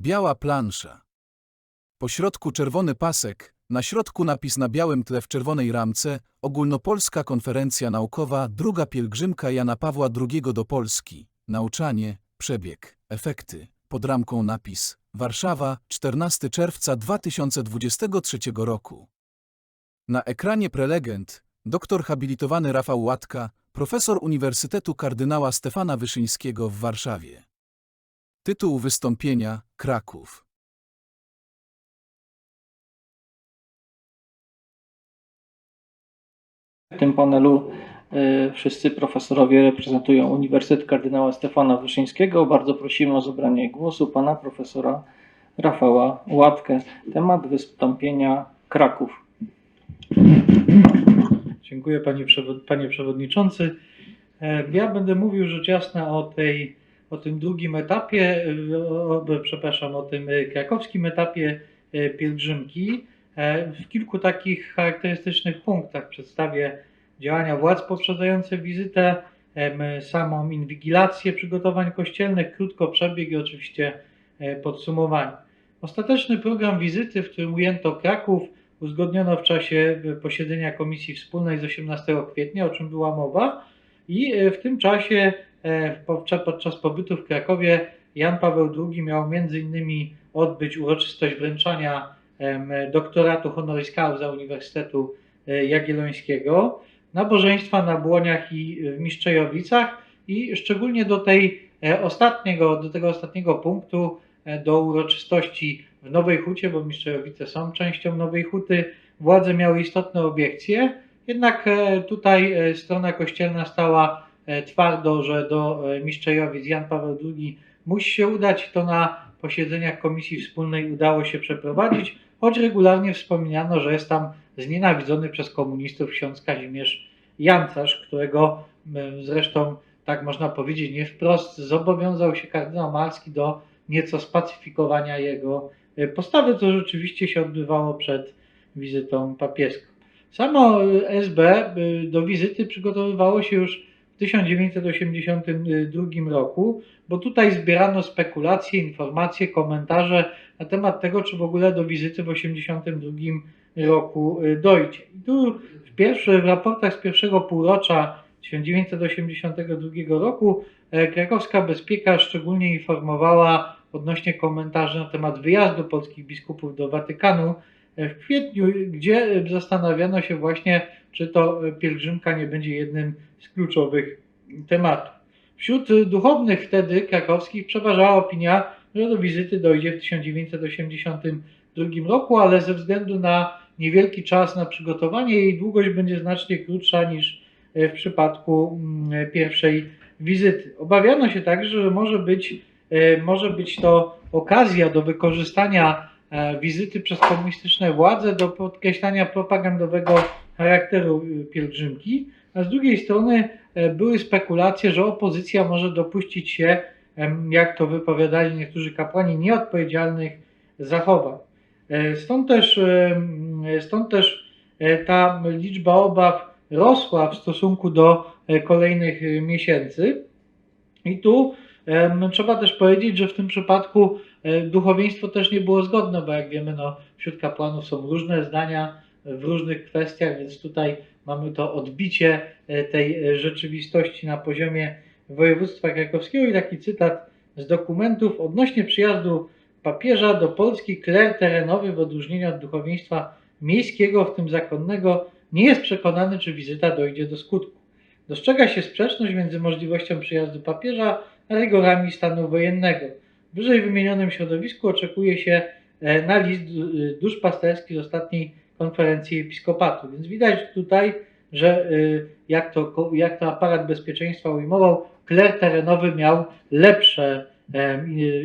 Biała plansza. Po środku czerwony pasek, na środku napis na białym tle w czerwonej ramce Ogólnopolska Konferencja Naukowa Druga pielgrzymka Jana Pawła II do Polski. Nauczanie, przebieg, efekty. Pod ramką napis Warszawa, 14 czerwca 2023 roku. Na ekranie prelegent doktor habilitowany Rafał Łatka, profesor Uniwersytetu Kardynała Stefana Wyszyńskiego w Warszawie. Tytuł wystąpienia Kraków. W tym panelu y, wszyscy profesorowie reprezentują Uniwersytet Kardynała Stefana Wyszyńskiego. Bardzo prosimy o zabranie głosu pana profesora Rafała Łatkę. Temat wystąpienia Kraków. Dziękuję panie, przewod- panie przewodniczący. E, Ja będę mówił rzecz jasna o, tej, o tym drugim etapie, o, przepraszam, o tym krakowskim etapie y, pielgrzymki. E, W kilku takich charakterystycznych punktach przedstawię działania władz poprzedzające wizytę, em, samą inwigilację przygotowań kościelnych, krótko przebieg i oczywiście e, podsumowanie. Ostateczny program wizyty, w którym ujęto Kraków, uzgodniono w czasie e, posiedzenia Komisji Wspólnej z 18 kwietnia, o czym była mowa, i e, w tym czasie e, podczas, podczas pobytu w Krakowie Jan Paweł II miał innymi odbyć uroczystość wręczania doktoratu honoris causa Uniwersytetu e, Jagiellońskiego, nabożeństwa na Błoniach i w Mistrzejowicach i szczególnie do tej e, ostatniego, do tego ostatniego punktu, e, do uroczystości w Nowej Hucie, bo Mistrzejowice są częścią Nowej Huty, władze miały istotne obiekcje, jednak e, tutaj e, strona kościelna stała e, twardo, że do e, Mistrzejowic Jan Paweł II musi się udać. To na posiedzeniach Komisji Wspólnej udało się przeprowadzić, choć regularnie wspominano, że jest tam znienawidzony przez komunistów ksiądz Kazimierz Jancarz, którego zresztą, tak można powiedzieć, nie wprost zobowiązał się kardynał Marski do nieco spacyfikowania jego e, postawy, co rzeczywiście się odbywało przed wizytą papieską. Samo e, SB e, do wizyty przygotowywało się już 1982 roku, bo tutaj zbierano spekulacje, informacje, komentarze na temat tego, czy w ogóle do wizyty w 1982 roku y, dojdzie. I tu w, pierwszy, w raportach z pierwszego półrocza 1982 roku e, krakowska bezpieka szczególnie informowała odnośnie komentarzy na temat wyjazdu polskich biskupów do Watykanu e, w kwietniu, gdzie e, zastanawiano się właśnie, czy to e, pielgrzymka nie będzie jednym z kluczowych tematów. Wśród e, duchownych wtedy krakowskich przeważała opinia, że do wizyty dojdzie w 1982 roku, ale ze względu na niewielki czas na przygotowanie jej długość będzie znacznie krótsza niż e, w przypadku mm, pierwszej wizyty. Obawiano się także, że może być, e, może być to okazja do wykorzystania e, wizyty przez komunistyczne władze do podkreślania propagandowego charakteru e, pielgrzymki, a z drugiej strony e, były spekulacje, że opozycja może dopuścić się, jak to wypowiadali niektórzy kapłani, nieodpowiedzialnych zachowań. E, Stąd też, em, stąd też e, ta liczba obaw rosła w stosunku do e, kolejnych e, miesięcy. I tu trzeba też powiedzieć, że w tym przypadku e, duchowieństwo też nie było zgodne, bo jak wiemy, no, wśród kapłanów są różne zdania w różnych kwestiach, więc tutaj mamy to odbicie e, tej e, rzeczywistości na poziomie województwa krakowskiego i taki cytat z dokumentów odnośnie przyjazdu papieża do Polski kler terenowy w odróżnieniu od duchowieństwa miejskiego, w tym zakonnego, nie jest przekonany, czy wizyta dojdzie do skutku. Dostrzega się sprzeczność między możliwością przyjazdu papieża a rygorami stanu wojennego. W wyżej wymienionym środowisku oczekuje się e, na list duszpasterski z ostatniej konferencji episkopatu. Więc widać tutaj, że e, jak to, jak to aparat bezpieczeństwa ujmował, kler terenowy miał lepsze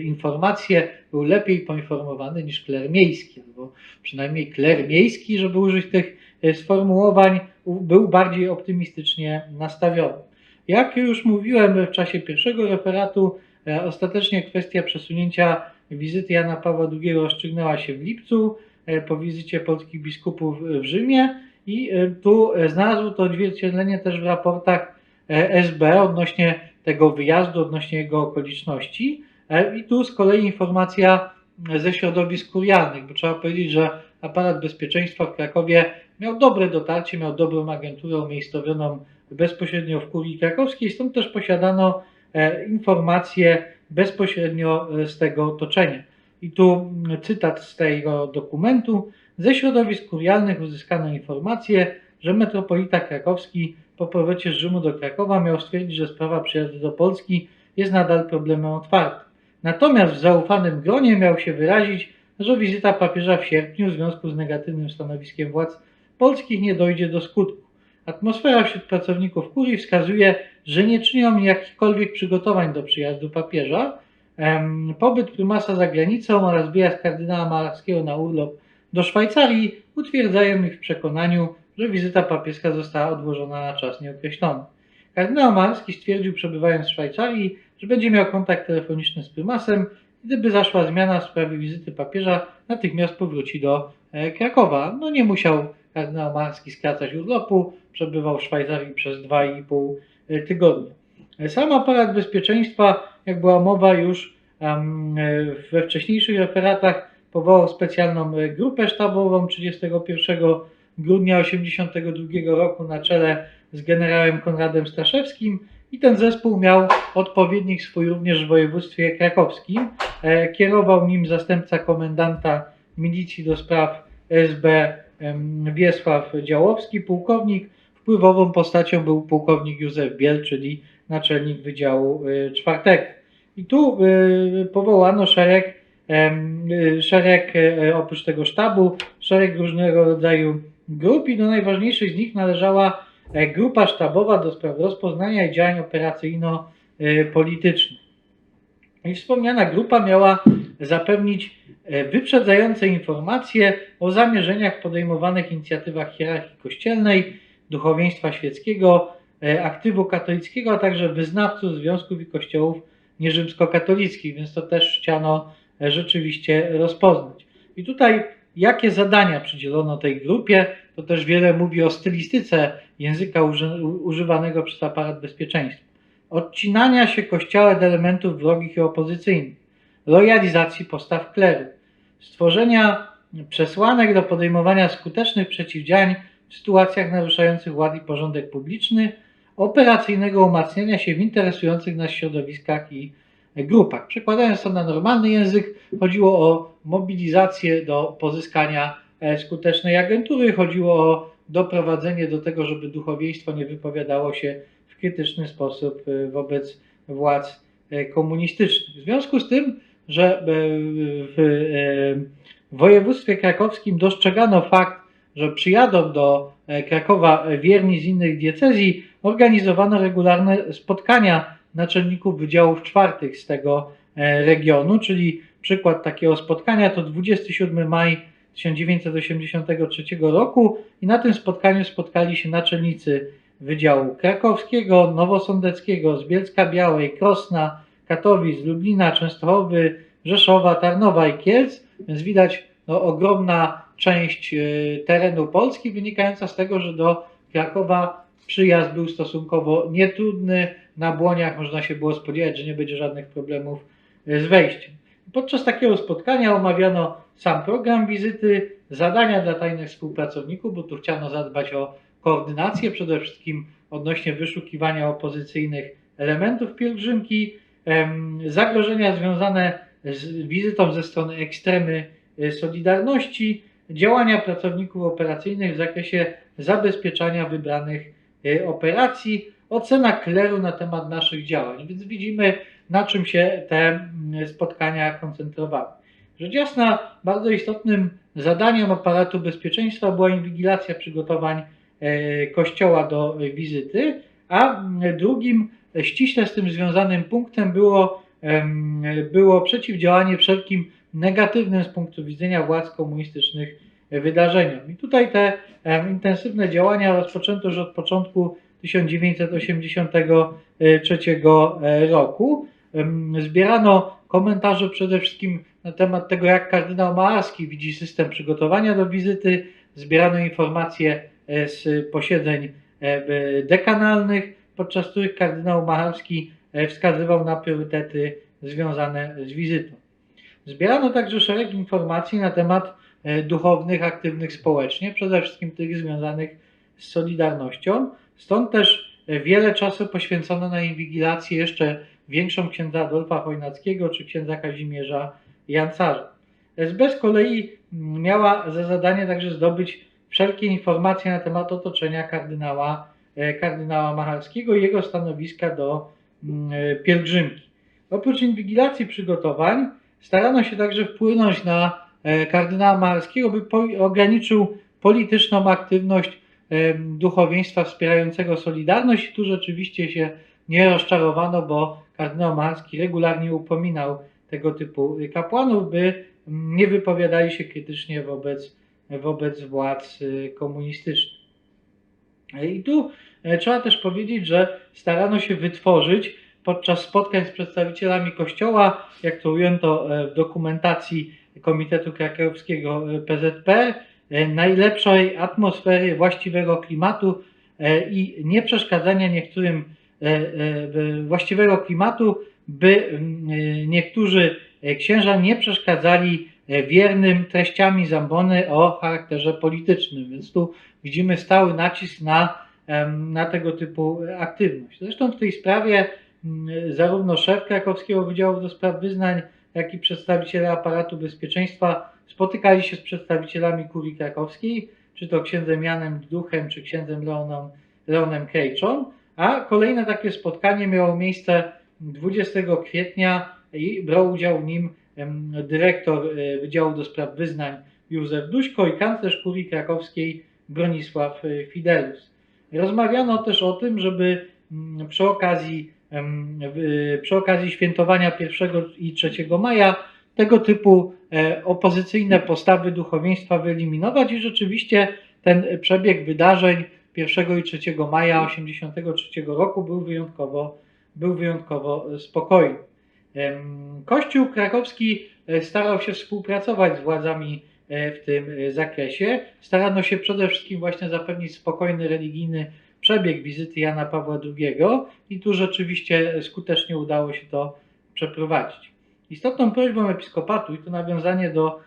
informacje, był lepiej poinformowany niż kler miejski, albo przynajmniej kler miejski, żeby użyć tych e, sformułowań, był bardziej optymistycznie nastawiony. Jak już mówiłem w czasie pierwszego referatu, e, ostatecznie kwestia przesunięcia wizyty Jana Pawła II rozstrzygnęła się w lipcu po wizycie polskich biskupów w Rzymie i e, tu e, znalazło to odzwierciedlenie też w raportach e, SB odnośnie tego wyjazdu, odnośnie jego okoliczności. E, I tu z kolei informacja ze środowisk kurialnych, bo trzeba powiedzieć, że aparat bezpieczeństwa w Krakowie miał dobre dotarcie, miał dobrą agenturę umiejscowioną bezpośrednio w kurii krakowskiej, stąd też posiadano e, informacje bezpośrednio e, z tego otoczenia. I tu cytat z tego dokumentu. Ze środowisk kurialnych uzyskano informacje, że metropolita krakowski po powrocie z Rzymu do Krakowa miał stwierdzić, że sprawa przyjazdu do Polski jest nadal problemem otwartym. Natomiast w zaufanym gronie miał się wyrazić, że wizyta papieża w sierpniu w związku z negatywnym stanowiskiem władz polskich nie dojdzie do skutku. Atmosfera wśród pracowników kurii wskazuje, że nie czynią jakichkolwiek przygotowań do przyjazdu papieża. Pobyt prymasa za granicą oraz wyjazd kardynała Malarskiego na urlop do Szwajcarii utwierdzają ich w przekonaniu, że wizyta papieska została odłożona na czas nieokreślony. Kardynał Malarski stwierdził, przebywając w Szwajcarii, że będzie miał kontakt telefoniczny z prymasem. Gdyby zaszła zmiana w sprawie wizyty papieża, natychmiast powróci do e, Krakowa. No nie musiał kardynał Malarski skracać urlopu, przebywał w Szwajcarii przez 2,5 tygodnia. Sam aparat bezpieczeństwa, jak była mowa już e, we wcześniejszych referatach, powołał specjalną e, grupę sztabową 31 grudnia 1982 roku na czele z generałem Konradem Staszewskim i ten zespół miał odpowiednik swój również w województwie krakowskim. E, Kierował nim zastępca komendanta milicji do spraw SB Wiesław Działowski, pułkownik. Wpływową postacią był pułkownik Józef Biel, czyli naczelnik Wydziału y, czwartego. I tu y, powołano szereg, y, szereg e, oprócz tego sztabu, szereg różnego rodzaju grup i do najważniejszych z nich należała e, grupa sztabowa do spraw rozpoznania i działań operacyjno-politycznych. I wspomniana grupa miała zapewnić e, wyprzedzające informacje o zamierzeniach podejmowanych inicjatywach hierarchii kościelnej, duchowieństwa świeckiego, e, aktywu katolickiego, a także wyznawców związków i kościołów nierzymskokatolickich, więc to też chciano e, rzeczywiście rozpoznać. I tutaj jakie zadania przydzielono tej grupie, to też wiele mówi o stylistyce języka uży, używanego przez aparat bezpieczeństwa. Odcinania się kościoła od elementów wrogich i opozycyjnych, lojalizacji postaw kleru, stworzenia przesłanek do podejmowania skutecznych przeciwdziałań w sytuacjach naruszających ład i porządek publiczny, operacyjnego umacniania się w interesujących nas środowiskach i grupach. Przekładając to na normalny język, chodziło o mobilizację do pozyskania e, skutecznej agentury, chodziło o doprowadzenie do tego, żeby duchowieństwo nie wypowiadało się w krytyczny sposób e, wobec władz e, komunistycznych. W związku z tym, że w województwie krakowskim dostrzegano fakt, że przyjadą do Krakowa wierni z innych diecezji, organizowano regularne spotkania naczelników wydziałów czwartych z tego e, regionu, czyli przykład takiego spotkania to 27 maj 1983 roku i na tym spotkaniu spotkali się naczelnicy Wydziału Krakowskiego, Nowosądeckiego, z Bielska Białej, Krosna, Katowic, Lublina, Częstochowy, Rzeszowa, Tarnowa i Kielc, więc widać no, ogromna część e, terenu Polski wynikająca z tego, że do Krakowa przyjazd był stosunkowo nietrudny. Na błoniach można się było spodziewać, że nie będzie żadnych problemów e, z wejściem. Podczas takiego spotkania omawiano sam program wizyty, zadania dla tajnych współpracowników, bo tu chciano zadbać o koordynację, przede wszystkim odnośnie wyszukiwania opozycyjnych elementów pielgrzymki, zagrożenia związane z wizytą ze strony ekstremy e, Solidarności, działania pracowników operacyjnych w zakresie zabezpieczania wybranych operacji, ocena kleru na temat naszych działań. Więc widzimy, na czym się te mm, spotkania koncentrowały. Rzecz jasna, bardzo istotnym zadaniem aparatu bezpieczeństwa była inwigilacja przygotowań e, Kościoła do e, wizyty, a mm, drugim e, ściśle z tym związanym punktem było, było przeciwdziałanie wszelkim negatywnym z punktu widzenia władz komunistycznych e, wydarzeniom. I tutaj te em, intensywne działania rozpoczęto już od początku 1983 e, roku. Zbierano komentarze przede wszystkim na temat tego, jak kardynał Malarski widzi system przygotowania do wizyty. Zbierano informacje e, z posiedzeń e, e, dekanalnych, podczas których kardynał Malarski e, wskazywał na priorytety związane z wizytą. Zbierano także szereg informacji na temat e, duchownych, aktywnych społecznie, przede wszystkim tych związanych z Solidarnością. Stąd też e, wiele czasu poświęcono na inwigilację jeszcze większą księdza Adolfa Chojnackiego czy księdza Kazimierza Jancarza. SB z kolei mm, miała za zadanie także zdobyć wszelkie informacje na temat otoczenia kardynała, e, kardynała Machalskiego i jego stanowiska do mm, e, pielgrzymki. Oprócz inwigilacji przygotowań starano się także wpłynąć na e, kardynała Machalskiego, by ograniczył polityczną aktywność em, duchowieństwa wspierającego Solidarność. Tu rzeczywiście się nie rozczarowano, bo kardynał Machalski regularnie upominał tego typu kapłanów, by mm, nie wypowiadali się krytycznie wobec, wobec władz y, komunistycznych. I tu e, trzeba też powiedzieć, że starano się wytworzyć podczas spotkań z przedstawicielami Kościoła, jak to ujęto e, w dokumentacji Komitetu Krakowskiego e, PZPR, e, najlepszej atmosfery, właściwego klimatu e, i nieprzeszkadzania niektórym e, e, właściwego klimatu, by e, niektórzy e, księża nie przeszkadzali e, wiernym treściami zambony o charakterze politycznym. Więc tu widzimy stały nacisk na, na tego typu aktywność. Zresztą w tej sprawie zarówno szef Krakowskiego Wydziału do Spraw Wyznań, jak i przedstawiciele aparatu bezpieczeństwa spotykali się z przedstawicielami kurii krakowskiej, czy to księdzem Janem Duchem, czy księdzem Leonem, Leonem Krejczą, a kolejne takie spotkanie miało miejsce 20 kwietnia i brał udział w nim dyrektor e, Wydziału do Spraw Wyznań Józef Duśko i kanclerz kurii krakowskiej Bronisław e, Fidelus. Rozmawiano też o tym, żeby mm, przy okazji, przy okazji świętowania 1 i 3 maja tego typu e, opozycyjne postawy duchowieństwa wyeliminować i rzeczywiście ten przebieg wydarzeń 1 i 3 maja 1983 roku był wyjątkowo, był wyjątkowo spokojny. Em, Kościół krakowski e, starał się współpracować z władzami e, w tym e, zakresie. Starano się przede wszystkim właśnie zapewnić spokojny religijny przebieg wizyty Jana Pawła II i tu rzeczywiście skutecznie udało się to przeprowadzić. Istotną prośbą episkopatu, i to nawiązanie do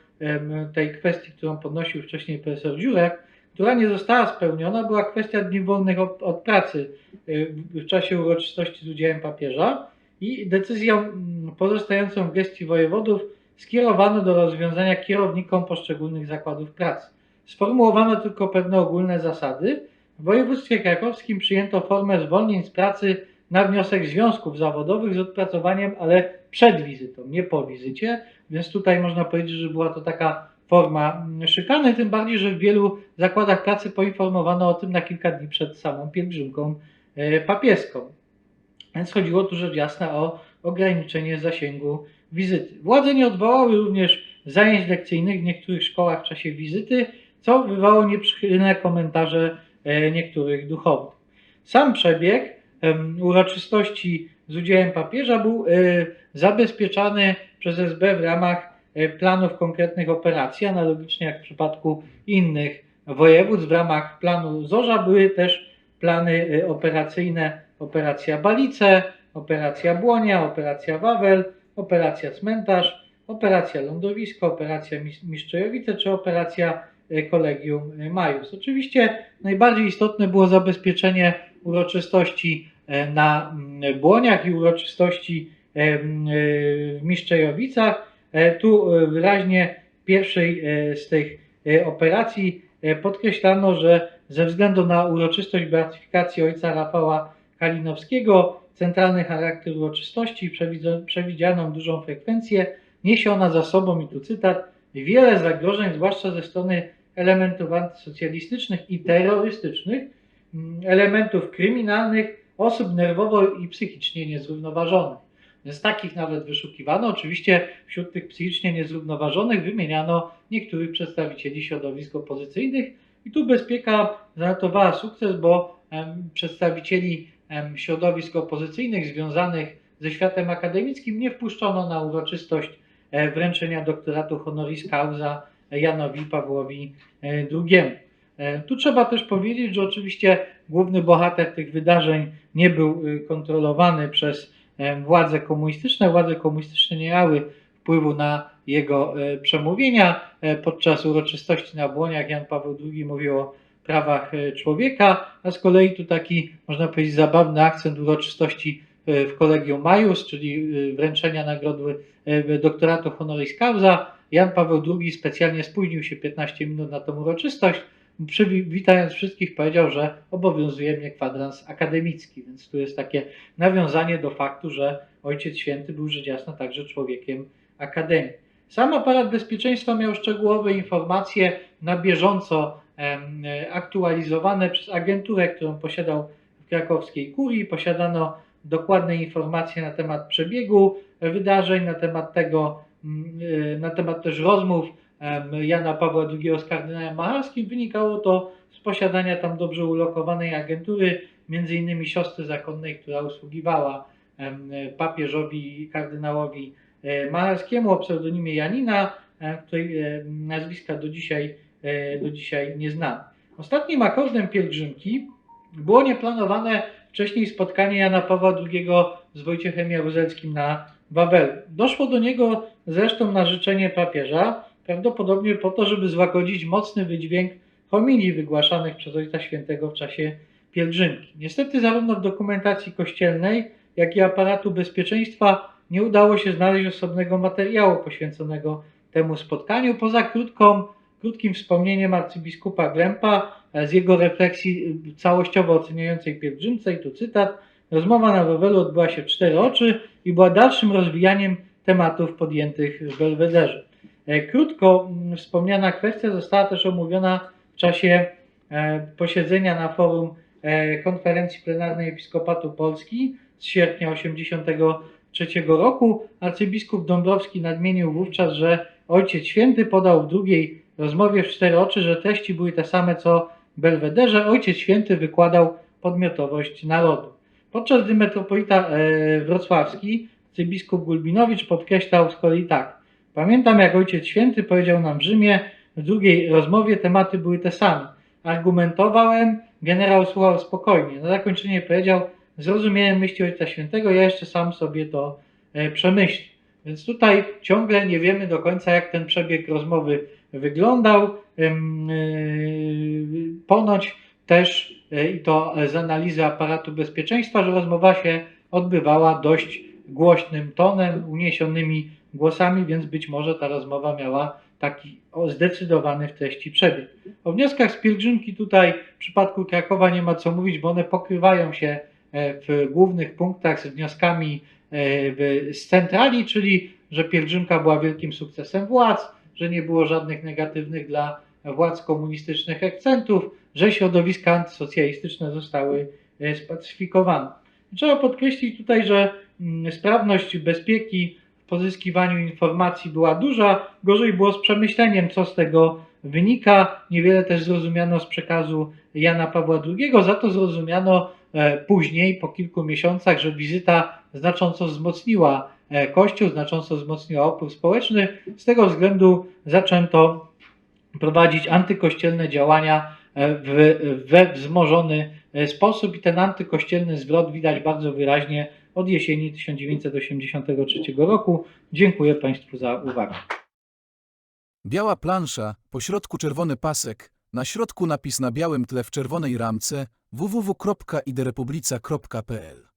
tej kwestii, którą podnosił wcześniej profesor Dziurek, która nie została spełniona, była kwestia dni wolnych od, pracy y, w czasie uroczystości z udziałem papieża i decyzją pozostającą w gestii wojewodów skierowano do rozwiązania kierownikom poszczególnych zakładów pracy. Sformułowano tylko pewne ogólne zasady. W województwie krakowskim przyjęto formę zwolnień z pracy na wniosek związków zawodowych z odpracowaniem, ale przed wizytą, nie po wizycie, więc tutaj można powiedzieć, że była to taka forma mm, szykany, tym bardziej, że w wielu zakładach pracy poinformowano o tym na kilka dni przed samą pielgrzymką e, papieską. Więc chodziło tu rzecz jasna o ograniczenie zasięgu wizyty. Władze nie odwołały również zajęć lekcyjnych w niektórych szkołach w czasie wizyty, co wywołało nieprzychylne komentarze niektórych duchownych. Sam przebieg uroczystości z udziałem papieża był e, zabezpieczany przez SB w ramach e, planów konkretnych operacji, analogicznie jak w przypadku innych województw. W ramach planu Zorza były też plany e, operacyjne Operacja Balice, Operacja Błonia, Operacja Wawel, Operacja Cmentarz, Operacja Lądowisko, Operacja Mis- Miszczejowice czy Operacja e, Kolegium Majus. Oczywiście najbardziej istotne było zabezpieczenie uroczystości e, na mm, Błoniach i uroczystości e, mm, e, w Miszczejowicach. E, Tu e, wyraźnie w pierwszej e, z tych e, operacji e, podkreślano, że ze względu na uroczystość beatyfikacji ojca Rafała Kalinowskiego, centralny charakter uroczystości przewidzianą dużą frekwencję, niesie ona za sobą, i tu cytat, wiele zagrożeń, zwłaszcza ze strony elementów antysocjalistycznych i terrorystycznych, mm, elementów kryminalnych, osób nerwowo i psychicznie niezrównoważonych. Więc takich nawet wyszukiwano. Oczywiście wśród tych psychicznie niezrównoważonych wymieniano niektórych przedstawicieli środowisk opozycyjnych i tu bezpieka zanotowała sukces, bo przedstawicieli środowisk opozycyjnych związanych ze światem akademickim nie wpuszczono na uroczystość e, wręczenia doktoratu honoris causa Janowi Pawłowi e, II. E, Tu trzeba też powiedzieć, że oczywiście główny bohater tych wydarzeń nie był y, kontrolowany przez e, władze komunistyczne. Władze komunistyczne nie miały wpływu na jego e, przemówienia. E, Podczas uroczystości na Błoniach Jan Paweł II mówił o prawach e, człowieka, a z kolei tu taki, można powiedzieć, zabawny akcent uroczystości e, w Kolegium Majus, czyli e, wręczenia nagrody e, doktoratu honoris causa. Jan Paweł II specjalnie spóźnił się 15 minut na tę uroczystość. Przywitając wszystkich powiedział, że obowiązuje mnie kwadrans akademicki, więc tu jest takie nawiązanie do faktu, że Ojciec Święty był rzecz jasna także człowiekiem akademii. Sam aparat bezpieczeństwa miał szczegółowe informacje na bieżąco aktualizowane przez agenturę, którą posiadał w krakowskiej kurii. Posiadano dokładne informacje na temat przebiegu wydarzeń, na temat tego, na temat też rozmów Jana Pawła II z kardynałem Macharskim. Wynikało to z posiadania tam dobrze ulokowanej agentury, między innymi siostry zakonnej, która usługiwała papieżowi i kardynałowi e, Macharskiemu o pseudonimie Janina, e, której e, nazwiska do dzisiaj, e, do dzisiaj nie znam. Ostatnim akordem pielgrzymki było nieplanowane wcześniej spotkanie Jana Pawła II z Wojciechem Jaruzelskim na Wawelu. Doszło do niego zresztą na życzenie papieża, prawdopodobnie po to, żeby złagodzić mocny wydźwięk homilii wygłaszanych przez Ojca Świętego w czasie pielgrzymki. Niestety zarówno w dokumentacji kościelnej, jak i aparatu bezpieczeństwa nie udało się znaleźć osobnego materiału poświęconego temu spotkaniu, poza krótką, krótkim wspomnieniem arcybiskupa Glempa z jego refleksji całościowo oceniającej pielgrzymce, i tu cytat, rozmowa na Wawelu odbyła się w cztery oczy i była dalszym rozwijaniem tematów podjętych w Belwederze. E, Krótko mm, wspomniana kwestia została też omówiona w czasie e, posiedzenia na forum e, konferencji plenarnej Episkopatu Polski z sierpnia 1983 roku. Arcybiskup Dąbrowski nadmienił wówczas, że Ojciec Święty podał w drugiej rozmowie w cztery oczy, że treści były te same co w Belwederze. Ojciec Święty wykładał podmiotowość narodu. Podczas gdy metropolita e, wrocławski, arcybiskup Gulbinowicz podkreślał z kolei tak. Pamiętam, jak Ojciec Święty powiedział nam w Rzymie, w drugiej rozmowie tematy były te same. Argumentowałem, generał słuchał spokojnie. Na zakończenie powiedział, zrozumiałem myśli Ojca Świętego, ja jeszcze sam sobie to e, przemyślę. Więc tutaj ciągle nie wiemy do końca, jak ten przebieg rozmowy wyglądał. Yy, Ponoć też, e, i to z analizy aparatu bezpieczeństwa, że rozmowa się odbywała dość głośnym tonem, uniesionymi głosami, więc być może ta rozmowa miała taki zdecydowany w treści przebieg. O wnioskach z pielgrzymki tutaj w przypadku Krakowa nie ma co mówić, bo one pokrywają się e, w głównych punktach z wnioskami e, z centrali, czyli że pielgrzymka była wielkim sukcesem władz, że nie było żadnych negatywnych dla władz komunistycznych akcentów, że środowiska antysocjalistyczne zostały e, spacyfikowane. Trzeba podkreślić tutaj, że mm, sprawność bezpieki w pozyskiwaniu informacji była duża, gorzej było z przemyśleniem, co z tego wynika. Niewiele też zrozumiano z przekazu Jana Pawła II, za to zrozumiano e, później, po kilku miesiącach, że wizyta znacząco wzmocniła e, Kościół, znacząco wzmocniła opór społeczny. Z tego względu zaczęto prowadzić antykościelne działania we wzmożony e, sposób i ten antykościelny zwrot widać bardzo wyraźnie od jesieni 1983 roku. Dziękuję Państwu za uwagę. Biała plansza, po środku czerwony pasek, na środku napis na białym tle w czerwonej ramce www.iderepublica.pl